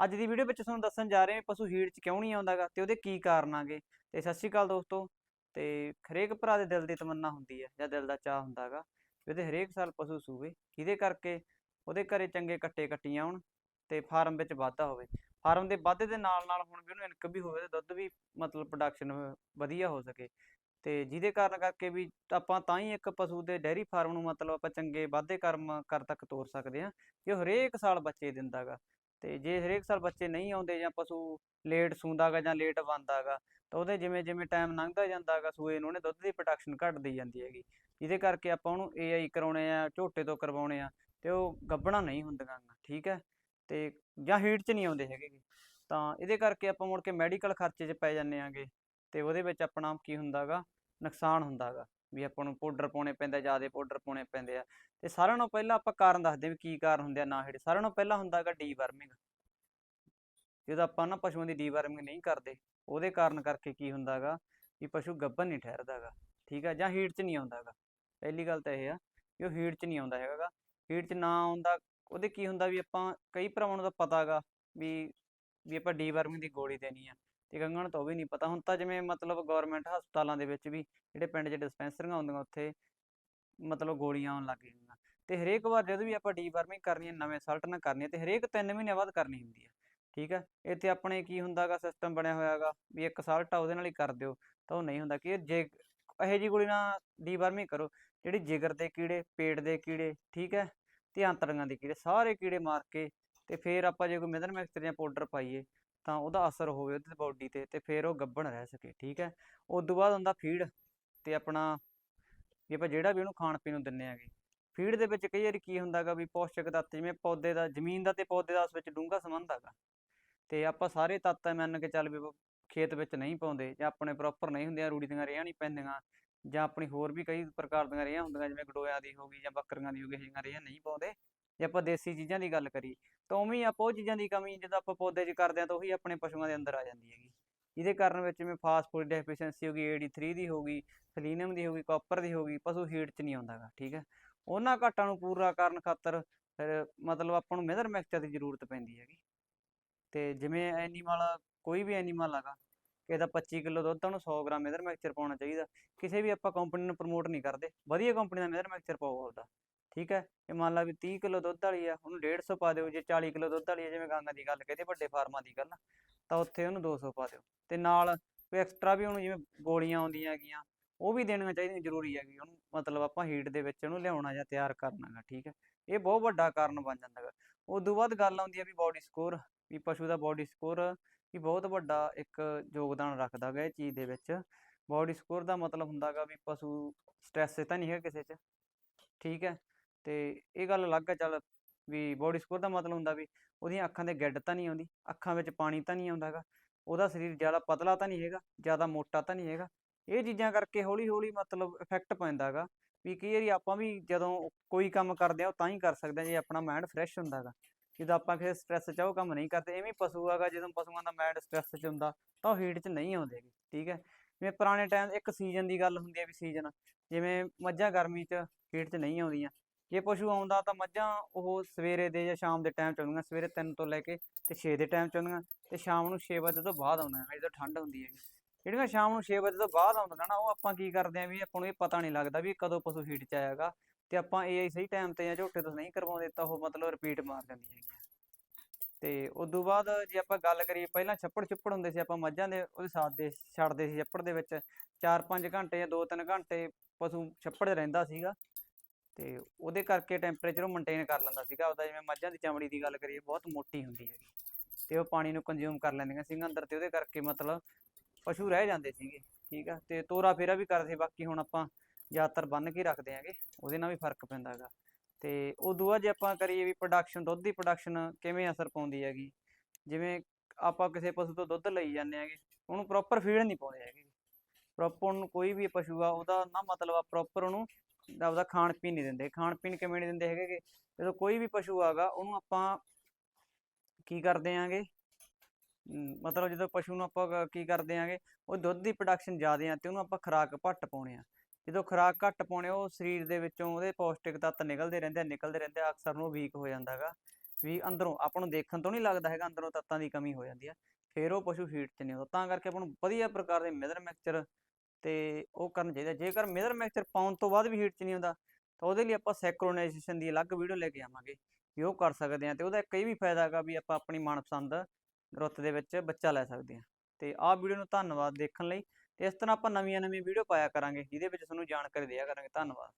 ਅੱਜ ਦੀ ਵੀਡੀਓ ਵਿੱਚ ਤੁਹਾਨੂੰ ਦੱਸਣ ਜਾ ਰਹੇ ਹਾਂ ਪਸ਼ੂ ਹੀਟ 'ਚ ਕਿਉਂ ਨਹੀਂ ਆਉਂਦਾਗਾ ਤੇ ਉਹਦੇ ਕੀ ਕਾਰਨ ਆਗੇ ਤੇ ਸਤਿ ਸ਼੍ਰੀ ਅਕਾਲ ਦੋਸਤੋ, ਤੇ ਹਰੇਕ ਭਰਾ ਦੇ ਦਿਲ ਦੀ ਤਮੰਨਾ ਹੁੰਦੀ ਹੈ ਜਾਂ ਦਿਲ ਦਾ ਚਾਹ ਹੁੰਦਾਗਾ ਵੀ ਉਹਦੇ ਹਰੇਕ ਸਾਲ ਪਸ਼ੂ ਸੂਵੇ ਜਿਹਦੇ ਕਰਕੇ? ਉਹਦੇ ਘਰੇ ਚੰਗੇ ਕੱਟੇ ਕੱਟੀਆਂ ਆਉਣ ਤੇ ਫਾਰਮ ਵਿੱਚ ਵਾਧਾ ਹੋਵੇ। ਫਾਰਮ ਦੇ ਵਾਧੇ ਦੇ ਨਾਲ ਨਾਲ ਹੁਣ ਵੀ ਉਹਨੂੰ ਇਨਕਮ ਵੀ ਹੋਵੇ ਤੇ ਦੁੱਧ ਵੀ ਮਤਲਬ ਪ੍ਰੋਡਕਸ਼ਨ ਵਧੀਆ ਹੋ ਸਕੇ। ਤੇ ਜਿਹਦੇ ਕਾਰਨ ਕਰਕੇ ਵੀ ਆਪਾਂ ਤਾਂ ਹੀ ਇੱਕ ਪਸ਼ੂ ਦੇ ਡੈਰੀ ਫਾਰਮ ਨੂੰ ਮਤਲਬ ਆਪਾਂ ਚੰਗੇ ਵਾਧੇ ਕਰਮ ਕਰ ਤੱਕ ਤੋਰ ਸਕਦੇ ਹਾਂ ਕਿ ਉਹ ਹਰੇਕ ਸਾਲ ਬੱਚੇ ਦਿੰਦਾਗਾ ਤੇ ਜੇ ਹਰੇਕ ਸਾਲ ਬੱਚੇ ਨਹੀਂ ਆਉਂਦੇ ਜਾਂ ਪਸ਼ੂ ਲੇਟ ਸੂੰਦਾਗਾ ਜਾਂ ਲੇਟ ਬੰਦਾਗਾ ਤਾਂ ਉਹਦੇ ਜਿਵੇਂ ਜਿਵੇਂ ਟਾਈਮ ਲੰਘਦਾ ਜਾਂਦਾਗਾ, ਸੂਏ ਨੂੰ ਉਹਨੇ ਦੁੱਧ ਦੀ ਪ੍ਰੋਡਕਸ਼ਨ ਘਟਦੀ ਜਾਂਦੀ ਹੈਗੀ। ਜਿਹਦੇ ਕਰਕੇ ਆਪਾਂ ਉਹਨੂੰ ਏਆਈ ਕਰਾਉਣੇ ਆ, ਝੋਟੇ ਤੋਂ ਕਰਵਾਉਣੇ ਆ, ਤੇ ਉਹ ਗੱਭਣਾ ਨਹੀਂ ਹੁੰਦੀਆਂ ਠੀਕ ਹੈ? ਤੇ ਜਾਂ ਹੀਟ 'ਚ ਨਹੀਂ ਆਉਂਦੇ ਹੈਗੇ ਤਾਂ ਇਹਦੇ ਕਰਕੇ ਆਪਾਂ ਮੁੜ ਕੇ ਮੈਡੀਕਲ ਖਰਚੇ 'ਚ ਪੈ ਜਾਂਦੇ ਆਂਗੇ, ਤੇ ਉਹਦੇ ਵਿੱਚ ਆਪਣਾ ਕੀ ਹੁੰਦਾਗਾ, ਨੁਕਸਾਨ ਹੁੰਦਾਗਾ। ਵੀ ਆਪਾਂ ਨੂੰ ਪਾਊਡਰ ਪਾਉਣੇ ਪੈਂਦੇ ਜ਼ਿਆਦਾ ਪਾਊਡਰ ਪਾਉਣੇ ਪੈਂਦੇ ਆ। ਤੇ ਸਾਰਿਆਂ ਨਾਲੋਂ ਪਹਿਲਾਂ ਆਪਾਂ ਕਾਰਨ ਦੱਸਦੇ ਵੀ ਕੀ ਕਾਰਨ ਹੁੰਦੇ ਆ, ਨਾ ਹੀਟ ਸਾਰਿਆਂ ਨਾਲੋਂ ਪਹਿਲਾਂ ਹੁੰਦਾਗਾ ਡੀਵਰਮਿੰਗ ਜਦੋਂ ਆਪਾਂ ਨਾ ਪਸ਼ੂਆਂ ਦੀ ਡੀਵਰਮਿੰਗ ਨਹੀਂ ਕਰਦੇ, ਉਹਦੇ ਕਾਰਨ ਕਰਕੇ ਕੀ ਹੁੰਦਾਗਾ ਵੀ ਪਸ਼ੂ ਗੱਭਣ ਨਹੀਂ ਠਹਿਰਦਾਗਾ ਠੀਕ ਆ? ਜਾਂ ਹੀਟ 'ਚ ਨਹੀਂ ਆਉਂਦਾਗਾ ਪਹਿਲੀ ਗੱਲ ਤਾਂ ਇਹ ਆ ਕਿ ਉਹ ਹੀਟ 'ਚ ਨਹੀਂ ਆਉਂਦਾ ਹੈਗਾ ਹੀਟ 'ਚ ਨਾ ਆਉਂਦਾ, ਉਹਦੇ ਕੀ ਹੁੰਦਾ ਵੀ ਆਪਾਂ, ਕਈ ਭਰਾਵਾਂ ਨੂੰ ਤਾਂ ਪਤਾਗਾ ਵੀ ਵੀ ਆਪਾਂ ਡੀਵਰਮਿੰਗ ਦੀ ਗੋਲੀ ਦੇਣੀ ਆ। ਤੇ ਕਈਆਂ ਨੂੰ ਤਾਂ ਉਹ ਵੀ ਨਹੀਂ ਪਤਾ। ਹੁਣ ਤਾਂ ਜਿਵੇਂ ਮਤਲਬ ਗਵਰਨਮੈਂਟ ਹਸਪਤਾਲਾਂ ਦੇ ਵਿੱਚ ਵੀ ਜਿਹੜੇ ਪਿੰਡ 'ਚ ਡਿਸਪੈਂਸਰੀਆਂ ਹੁੰਦੀਆਂ, ਉੱਥੇ ਮਤਲਬ ਗੋਲੀਆਂ ਆਉਣ ਲੱਗ ਗਈਆਂ। ਤੇ ਹਰੇਕ ਵਾਰ ਜਦੋਂ ਵੀ ਆਪਾਂ ਡੀਵਰਮਿੰਗ ਕਰਨੀ ਹੈ, ਨਵੇਂ ਸਲਟ ਨਾਲ ਕਰਨੀ ਹੈ, ਤੇ ਹਰੇਕ 3 ਮਹੀਨੇ ਬਾਅਦ ਕਰਨੀ ਹੁੰਦੀ ਹੈ। ਠੀਕ ਹੈ? ਇੱਥੇ ਆਪਣੇ ਕੀ ਹੁੰਦਾਗਾ ਸਿਸਟਮ ਬਣਿਆ ਹੋਇਆਗਾ ਵੀ ਇੱਕ ਸਾਲਟ ਆ, ਉਹਦੇ ਨਾਲ ਹੀ ਕਰ ਦਿਓ, ਤਾਂ ਉਹ ਨਹੀਂ ਹੁੰਦਾ ਕਿ ਜੇ ਇਹੋ ਜਿਹੀ ਗੋਲੀ ਨਾਲ ਡੀਵਰਮਿੰਗ ਕਰੋ, ਜਿਹੜੀ ਜਿਗਰ ਦੇ ਕੀੜੇ, ਪੇਟ ਦੇ ਕੀੜੇ, ਠੀਕ ਹੈ? ਤੇ ਆਂਤੜੀਆਂ ਦੇ ਕੀੜੇ, ਸਾਰੇ ਕੀੜੇ ਮਾਰ ਕੇ ਤੇ ਫਿਰ ਆਪਾਂ ਜੇ ਕੋਈ ਮਿਨਰਲ ਮਿਕਸਚਰ ਜਾਂ ਪਾਊਡਰ ਪਾਈਏ ਤਾਂ ਉਹਦਾ ਅਸਰ ਹੋਵੇ ਉਹਦੇ ਬਾਡੀ ਤੇ ਤੇ ਫਿਰ ਉਹ ਗੱਭਣ ਰਹਿ ਸਕੇ, ਠੀਕ ਹੈ? ਉਸ ਤੋਂ ਬਾਅਦ ਹੁੰਦਾ ਫੀਡ ਤੇ ਆਪਣਾ ਵੀ ਆਪਾਂ ਜਿਹੜਾ ਵੀ ਉਹਨੂੰ ਖਾਣ ਪੀਣ ਨੂੰ ਦਿੰਨੇ ਆਗੇ ਫੀਡ ਦੇ ਵਿੱਚ ਕਈ ਵਾਰੀ ਕੀ ਹੁੰਦਾਗਾ ਵੀ ਪੌਸ਼ਟਿਕ ਤੱਤ ਜਿਵੇਂ ਪੌਦੇ ਦਾ, ਜ਼ਮੀਨ ਦਾ ਤੇ ਪੌਦੇ ਦਾ ਉਸ ਵਿੱਚ ਡੂੰਘਾ ਸੰਬੰਧ ਹੈਗਾ। ਤੇ ਆਪਾਂ ਸਾਰੇ ਤੱਤ ਮੰਨ ਕੇ ਚੱਲ ਵੀ ਖੇਤ ਵਿੱਚ ਨਹੀਂ ਪਾਉਂਦੇ ਜਾਂ ਆਪਣੇ ਪ੍ਰੋਪਰ ਨਹੀਂ ਹੁੰਦੀਆਂ, ਰੂੜੀ ਦੀਆਂ ਰੇਹਾਂ ਨਹੀਂ ਪੈਂਦੀਆਂ ਜਾਂ ਆਪਣੀ ਹੋਰ ਵੀ ਕਈ ਪ੍ਰਕਾਰ ਦੀਆਂ ਰੇਹਾਂ ਹੁੰਦੀਆਂ, ਜਿਵੇਂ ਗਡੋਇਆਂ ਦੀ ਹੋ ਗਈ ਜਾਂ ਬੱਕਰੀਆਂ ਦੀ ਹੋ ਗਈ ਇਹ ਜਿਹੀਆਂ ਰੇਹਾਂ ਨਹੀਂ ਪਾਉਂਦੇ। ਜੇ ਆਪਾਂ ਦੇਸੀ ਚੀਜ਼ਾਂ ਦੀ ਗੱਲ ਕਰੀ ਤਾਂ ਉਵੇਂ ਹੀ ਆਪਾਂ ਉਹ ਚੀਜ਼ਾਂ ਦੀ ਕਮੀ, ਜਦੋਂ ਆਪਾਂ ਪੌਦੇ 'ਚ ਕਰਦੇ ਹਾਂ, ਤਾਂ ਉਹੀ ਆਪਣੇ ਪਸ਼ੂਆਂ ਦੇ ਅੰਦਰ ਆ ਜਾਂਦੀ ਹੈਗੀ। ਜਿਹਦੇ ਕਾਰਨ ਵਿੱਚ ਜਿਵੇਂ ਫਾਸਫੋਰਡ ਡੈਫੀਸ਼ੀਐਂਸੀ ਹੋ ਗਈ ਏਡੀ3 ਦੀ ਹੋ ਗਈ ਸਲੀਨੀਅਮ ਦੀ ਹੋ ਗਈ ਕਾਪਰ ਦੀ ਹੋ ਗਈ, ਪਸ਼ੂ ਹੀਟ 'ਚ ਨਹੀਂ ਆਉਂਦਾਗਾ, ਠੀਕ ਹੈ? ਉਹਨਾਂ ਘਾਟਾਂ ਨੂੰ ਪੂਰਾ ਕਰਨ ਖਾਤਰ ਫਿਰ ਮਤਲਬ ਆਪਾਂ ਨੂੰ ਮਿਨਰਲ ਮਿਕਸਚਰ ਦੀ ਜ਼ਰੂਰਤ ਪੈਂਦੀ ਹੈਗੀ। ਤੇ ਜਿਵੇਂ ਐਨੀਮਲ ਕੋਈ ਵੀ ਐਨੀਮਲ ਹੈਗਾ ਕਿਸੇ ਦਾ 25 ਕਿਲੋ ਦੁੱਧ ਤਾਂ 100 ਗ੍ਰਾਮ ਮਿਨਰਲ ਮਿਕਸਚਰ ਪਾਉਣਾ ਚਾਹੀਦਾ। ਕਿਸੇ ਵੀ ਆਪਾਂ ਕੰਪਨੀ ਨੂੰ ਪ੍ਰਮੋਟ ਨਹੀਂ ਕਰਦੇ, ਵਧੀਆ ਕੰਪਨੀ ਦਾ ਮਿਨਰਲ ਮਿਕਸਚਰ ਪਾਓ ਆਪਦਾ। ਠੀਕ ਹੈ? ਇਹ ਮੰਨ ਲਾ ਵੀ 30 ਕਿਲੋ ਦੁੱਧ ਵਾਲੀ ਆ, ਉਹਨੂੰ 150 ਪਾ ਦਿਓ, ਜੇ 40 ਕਿਲੋ ਦੁੱਧ ਵਾਲੀ ਆ, ਜਿਵੇਂ ਗਾਂਗਾ ਦੀ ਗੱਲ ਕਹਦੇ ਵੱਡੇ ਫਾਰਮਾਂ ਦੀ ਗੱਲ ਤਾਂ ਉੱਥੇ ਉਹਨੂੰ 200 ਪਾ ਦਿਓ। ਤੇ ਨਾਲ ਕੋਈ ਐਕਸਟਰਾ ਵੀ ਉਹਨੂੰ ਜਿਵੇਂ ਗੋਲੀਆਂ ਆਉਂਦੀਆਂ ਹੈਗੀਆਂ, ਉਹ ਵੀ ਦੇਣੀਆਂ ਚਾਹੀਦੀਆਂ, ਜ਼ਰੂਰੀ ਹੈਗੀ, ਉਹਨੂੰ ਮਤਲਬ ਆਪਾਂ ਹੀਟ ਦੇ ਵਿੱਚ ਉਹਨੂੰ ਲਿਆਉਣਾ ਜਾਂ ਤਿਆਰ ਕਰਨਾ ਗਾ ਠੀਕ ਹੈ? ਇਹ ਬਹੁਤ ਵੱਡਾ ਕਾਰਨ ਬਣ ਜਾਂਦਾ ਗਾ ਉਸ ਤੋਂ ਬਾਅਦ ਗੱਲ ਆਉਂਦੀ ਹੈ ਵੀ ਬਾਡੀ ਸਕੋਰ ਵੀ ਪਸ਼ੂ ਦਾ ਬਾਡੀ ਸਕੋਰ ਵੀ ਬਹੁਤ ਵੱਡਾ ਇੱਕ ਯੋਗਦਾਨ ਰੱਖਦਾ ਗਾ ਇਹ ਚੀਜ਼ ਦੇ ਵਿੱਚ। ਬਾਡੀ ਸਕੋਰ ਦਾ ਮਤਲਬ ਹੁੰਦਾ ਗਾ ਵੀ ਪਸ਼ੂ ਸਟ੍ਰੈਸ ਤਾਂ ਨਹੀਂ ਹੈਗਾ ਕਿਸੇ 'ਚ, ਠੀਕ ਹੈ? ਤੇ ਇਹ ਗੱਲ ਅਲੱਗ ਹੈ ਚੱਲ ਵੀ ਬੋਡੀ ਸਕੋਰ ਦਾ ਮਤਲਬ ਹੁੰਦਾ ਵੀ ਉਹਦੀਆਂ ਅੱਖਾਂ 'ਤੇ ਗਿੱਡ ਤਾਂ ਨਹੀਂ ਆਉਂਦੀ, ਅੱਖਾਂ ਵਿੱਚ ਪਾਣੀ ਤਾਂ ਨਹੀਂ ਆਉਂਦਾ ਗਾ ਉਹਦਾ ਸਰੀਰ ਜ਼ਿਆਦਾ ਪਤਲਾ ਤਾਂ ਨਹੀਂ ਹੈਗਾ, ਜ਼ਿਆਦਾ ਮੋਟਾ ਤਾਂ ਨਹੀਂ ਹੈਗਾ, ਇਹ ਚੀਜ਼ਾਂ ਕਰਕੇ ਹੌਲੀ ਹੌਲੀ ਮਤਲਬ ਇਫੈਕਟ ਪੈਂਦਾ ਗਾ ਵੀ ਕਈ ਵਾਰੀ ਆਪਾਂ ਵੀ ਜਦੋਂ ਕੋਈ ਕੰਮ ਕਰਦੇ ਆ, ਉਹ ਤਾਂ ਹੀ ਕਰ ਸਕਦੇ ਆ, ਜੇ ਆਪਣਾ ਮਾਈਂਡ ਫਰੈਸ਼ ਹੁੰਦਾ ਗਾ ਜਦੋਂ ਆਪਾਂ ਕਿਸੇ ਸਟ੍ਰੈਸ 'ਚ ਉਹ ਕੰਮ ਨਹੀਂ ਕਰਦੇ, ਐਵੇਂ ਹੀ ਪਸ਼ੂ ਹੈਗਾ, ਜਦੋਂ ਪਸ਼ੂਆਂ ਦਾ ਮਾਈਂਡ ਸਟ੍ਰੈਸ 'ਚ ਹੁੰਦਾ, ਤਾਂ ਉਹ ਹੀਟ 'ਚ ਨਹੀਂ ਆਉਂਦੇ ਠੀਕ ਹੈ, ਜਿਵੇਂ ਪੁਰਾਣੇ ਟਾਈਮ ਇੱਕ ਸੀਜ਼ਨ ਦੀ ਗੱਲ ਹੁੰਦੀ ਹੈ ਵੀ ਸੀਜ਼ਨ ਜਿਵੇਂ ਮੱਝਾਂ ਗਰਮੀ 'ਚ ਹੀਟ 'ਚ ਨਹੀਂ ਆਉਂਦੀਆਂ ਜੇ ਪਸ਼ੂ ਆਉਂਦਾ ਤਾਂ ਮੱਝਾਂ ਉਹ ਸਵੇਰੇ ਦੇ ਜਾਂ ਸ਼ਾਮ ਦੇ ਟਾਈਮ 'ਚ ਆਉਂਦੀਆਂ, ਸਵੇਰੇ 3 ਤੋਂ ਲੈ ਕੇ ਤੇ 6 ਦੇ ਟਾਈਮ 'ਚ ਆਉਂਦੀਆਂ ਤੇ ਸ਼ਾਮ ਨੂੰ 6 ਵਜੇ ਤੋਂ ਬਾਅਦ ਆਉਂਦੀਆਂ ਜਦੋਂ ਠੰਡ ਹੁੰਦੀ ਹੈਗੀ। ਜਿਹੜੀਆਂ ਸ਼ਾਮ ਨੂੰ 6 ਵਜੇ ਤੋਂ ਬਾਅਦ ਆਉਂਦੀਆਂ ਨਾ, ਉਹ ਆਪਾਂ ਕੀ ਕਰਦੇ ਆਂ ਵੀ ਆਪਾਂ ਨੂੰ ਇਹ ਪਤਾ ਨਹੀਂ ਲੱਗਦਾ ਵੀ ਕਦੋਂ ਪਸ਼ੂ ਹੀਟ 'ਚ ਆਏਗਾ ਤੇ ਆਪਾਂ ਇਹ ਸਹੀ ਟਾਈਮ ਤੇ ਜਾਂ ਝੋਟੇ ਤੋਂ ਨਹੀਂ ਕਰਵਾਉਂਦੇ ਤਾਂ ਉਹ ਮਤਲਬ ਰਿਪੀਟ ਮਾਰ ਜਾਂਦੀਆਂ ਹੈਗੀਆਂ। ਤੇ ਉਦੋਂ ਬਾਅਦ ਜੇ ਆਪਾਂ ਗੱਲ ਕਰੀਏ, ਪਹਿਲਾਂ ਛੱਪੜ ਛੁੱਪੜ ਹੁੰਦੇ ਸੀ, ਆਪਾਂ ਮੱਝਾਂ ਦੇ ਉਹਦੇ ਸਾਥ ਦੇ ਛੱਡਦੇ ਸੀ ਛੱਪੜ ਦੇ ਵਿੱਚ 4-5 ਘੰਟੇ ਜਾਂ 2-3 ਘੰਟੇ ਪਸ਼ੂ ਛੱਪੜ ਰਹਿੰਦਾ ਸੀਗਾ। ਤੇ ਉਹਦੇ ਕਰਕੇ ਟੈਂਪਰੇਚਰ ਉਹ ਮੇਨਟੇਨ ਕਰ ਲੈਂਦਾ ਸੀਗਾ। ਉਹਦਾ ਜਿਵੇਂ ਮੱਝਾਂ ਦੀ ਚਮੜੀ ਦੀ ਗੱਲ ਕਰੀਏ, ਬਹੁਤ ਮੋਟੀ ਹੁੰਦੀ ਹੈਗੀ। ਤੇ ਉਹ ਪਾਣੀ ਨੂੰ ਕੰਜ਼ਿਊਮ ਕਰ ਲੈਂਦੀਆਂ ਸੀਗੀਆਂ ਅੰਦਰ ਤੇ ਉਹਦੇ ਕਰਕੇ ਮਤਲਬ ਪਸ਼ੂ ਰਹਿ ਜਾਂਦੇ ਸੀਗੇ, ਠੀਕ ਆ? ਤੇ ਤੋਰਾ ਫੇਰਾ ਵੀ ਕਰਦੇ, ਬਾਕੀ ਹੁਣ ਆਪਾਂ ਜ਼ਿਆਦਾਤਰ ਬੰਨ ਕੇ ਰੱਖਦੇ ਆਂਗੇ ਉਹਦੇ ਨਾਲ ਵੀ ਫ਼ਰਕ ਪੈਂਦਾ ਹੈਗਾ। ਤੇ ਉਦੋਂ ਬਾਅਦ ਜੇ ਆਪਾਂ ਕਰੀਏ ਵੀ ਪ੍ਰੋਡਕਸ਼ਨ ਦੁੱਧ ਦੀ ਪ੍ਰੋਡਕਸ਼ਨ ਕਿਵੇਂ ਅਸਰ ਪਾਉਂਦੀ ਹੈਗੀ? ਜਿਵੇਂ ਆਪਾਂ ਕਿਸੇ ਪਸ਼ੂ ਤੋਂ ਦੁੱਧ ਲਈ ਜਾਂਦੇ ਹੈਗੇ, ਉਹਨੂੰ ਪ੍ਰੋਪਰ ਫੀਡ ਨਹੀਂ ਪਾਉਂਦੇ ਹੈਗੇ। ਪ੍ਰੋਪਰ ਉਹਨੂੰ ਕੋਈ ਵੀ ਪਸ਼ੂ ਆ, ਉਹਦਾ ਨਾ ਮਤਲਬ ਆ ਪ੍ਰੋਪਰ ਉਹਨੂੰ ਆਪਦਾ ਖਾਣ ਪੀਣ ਨਹੀਂ ਦਿੰਦੇ। ਖਾਣ ਪੀਣ ਕਿਵੇਂ ਨਹੀਂ ਦਿੰਦੇ ਹੈਗੇ ਗੇ? ਜਦੋਂ ਕੋਈ ਵੀ ਪਸ਼ੂ ਆਗਾ, ਉਹਨੂੰ ਆਪਾਂ ਕੀ ਕਰਦੇ ਆਂਗੇ? ਮਤਲਬ ਜਦੋਂ ਪਸ਼ੂ ਨੂੰ ਆਪਾਂ ਕੀ ਕਰਦੇ ਆਂਗੇ? ਉਹ ਦੁੱਧ ਦੀ ਪ੍ਰੋਡਕਸ਼ਨ ਜ਼ਿਆਦੇ ਆ ਤੇ ਉਹਨੂੰ ਆਪਾਂ ਖੁਰਾਕ ਘੱਟ ਪਾਉਣੇ ਆ। ਜਦੋਂ ਖੁਰਾਕ ਘੱਟ ਪਾਉਣੇ, ਉਹ ਸਰੀਰ ਦੇ ਵਿੱਚੋਂ ਉਹਦੇ ਪੌਸ਼ਟਿਕ ਤੱਤ ਨਿਕਲਦੇ ਰਹਿੰਦੇ ਆ, ਨਿਕਲਦੇ ਰਹਿੰਦੇ ਆ, ਅਕਸਰ ਨੂੰ ਵੀਕ ਹੋ ਜਾਂਦਾ ਹੈਗਾ। ਵੀ ਅੰਦਰੋਂ, ਆਪਾਂ ਨੂੰ ਦੇਖਣ ਤੋਂ ਨਹੀਂ ਲੱਗਦਾ ਹੈਗਾ, ਅੰਦਰੋਂ ਤੱਤਾਂ ਦੀ ਕਮੀ ਹੋ ਜਾਂਦੀ ਆ। ਫਿਰ ਉਹ ਪਸ਼ੂ ਹੀਟ 'ਚ ਨਹੀਂ ਆਉਂਦਾ ਤਾਂ ਕਰਕੇ ਆਪਾਂ ਨੂੰ ਵਧੀਆ ਪ੍ਰਕਾਰ ਦੇ ਮਿਨਰਲ ਮਿਕਸਚਰ ਤੇ ਉਹ ਕਰਨਾ ਚਾਹੀਦਾ। ਜੇਕਰ ਮਿਨਰਲ ਮਿਕਸਚਰ ਪਾਉਣ ਤੋਂ ਬਾਅਦ ਵੀ ਹੀਟ 'ਚ ਨਹੀਂ ਆਉਂਦਾ, ਤਾਂ ਉਹਦੇ ਲਈ ਆਪਾਂ ਸੈਕਰੋਨਾਈਜੇਸ਼ਨ ਦੀ ਅਲੱਗ ਵੀਡੀਓ ਲੈ ਕੇ ਆਵਾਂਗੇ, ਵੀ ਉਹ ਕਰ ਸਕਦੇ ਆ ਤੇ ਉਹਦਾ ਇੱਕ ਇਹ ਵੀ ਫਾਇਦਾ ਹੈਗਾ ਵੀ ਆਪਾਂ ਆਪਣੀ ਮਨਪਸੰਦ ਰੁੱਤ ਦੇ ਵਿੱਚ ਬੱਚਾ ਲੈ ਸਕਦੇ ਆ ਤੇ ਆਹ ਵੀਡੀਓ ਨੂੰ ਧੰਨਵਾਦ ਦੇਖਣ ਲਈ। ਤੇ ਇਸ ਤਰ੍ਹਾਂ ਆਪਾਂ ਨਵੀਆਂ ਨਵੀਆਂ ਵੀਡੀਓ ਪਾਇਆ ਕਰਾਂਗੇ, ਜਿਹਦੇ ਵਿੱਚ ਤੁਹਾਨੂੰ ਜਾਣਕਾਰੀ ਦਿਆ ਕਰਾਂਗੇ। ਧੰਨਵਾਦ।